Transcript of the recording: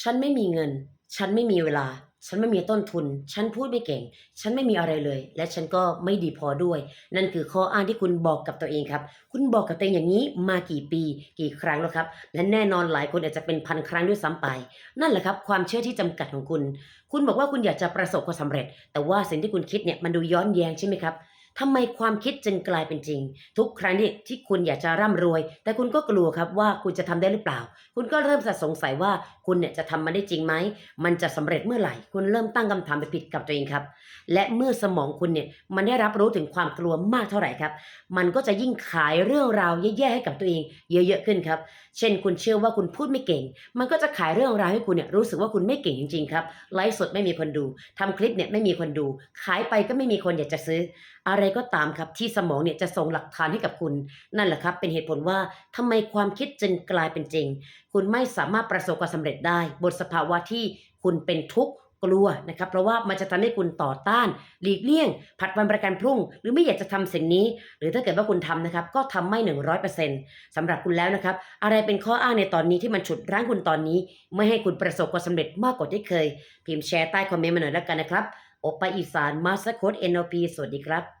ฉันไม่มีเงิน ฉันไม่มีเวลา ฉันไม่มีต้นทุน ฉันพูดไม่เก่ง ฉันไม่มีอะไรเลย และฉันก็ไม่ดีพอด้วย นั่นคือข้ออ้างที่คุณบอกกับตัวเองครับ คุณบอกกับตัวเองอย่างนี้มากี่ปี กี่ครั้งแล้วครับ และแน่นอนหลายคนอาจจะเป็นพันครั้งด้วยซ้ำไป นั่นแหละครับ ความเชื่อที่จำกัดของคุณ คุณบอกว่าคุณอยากจะประสบความสำเร็จ แต่ว่าสิ่งที่คุณคิดเนี่ยมันดูย้อนแย้งใช่ไหมครับ ทำไมความคิดจึงกลายเป็นจริง ทุกครั้งที่ที่คุณอยากจะร่ำรวย แต่คุณก็กลัวครับว่าคุณจะทำได้หรือเปล่า คุณก็เริ่มสงสัยว่าคุณเนี่ยจะทำมันได้จริงไหม มันจะสำเร็จเมื่อไหร่ คุณเริ่มตั้งคำถามไปผิดกับตัวเองครับ และเมื่อสมองคุณเนี่ยมันได้รับรู้ถึงความกลัวมากเท่าไหร่ครับ มันก็จะยิ่งขายเรื่องราวแย่ๆให้กับตัวเอง เยอะๆขึ้นครับ เช่น คุณเชื่อว่าคุณพูดไม่เก่ง มันก็จะขายเรื่องราวให้คุณเนี่ยรู้สึกว่าคุณไม่เก่งจริงๆครับ ไลฟ์สดไม่มีคนดูทำคลิปเนี่ยไม่มีคนดู ขายไปก็ไม่มีคนอยากจะซื้ออะไรไรก็ตามครับที่สมองเนี่ยจะส่งหลักฐานให้กับคุณ นั่นแหละครับ เป็นเหตุผลว่าทำไมความคิดจึงกลายเป็นจริง คุณไม่สามารถประสบความสำเร็จได้ บนสภาวะที่คุณเป็นทุกข์กลัวนะครับ เพราะว่ามันจะทำให้คุณต่อต้าน หลีกเลี่ยง ผัดวันประกันพรุ่ง หรือไม่อยากจะทำสิ่งนี้ หรือถ้าเกิดว่าคุณทำนะครับ ก็ทำไม่หนึ่งร้อยเปอร์เซ็นต์สำหรับคุณแล้วนะครับ อะไรเป็นข้ออ้างในตอนนี้ที่มันฉุดรั้งคุณตอนนี้ ไม่ให้คุณประสบความสำเร็จมากกว่าที่เคย พิมพ์แชร์ใต้คอมเมนต์มาหน่อยแล้วกันนะครับโอปปอีสานมาสโคด NLP สวัสดีครับ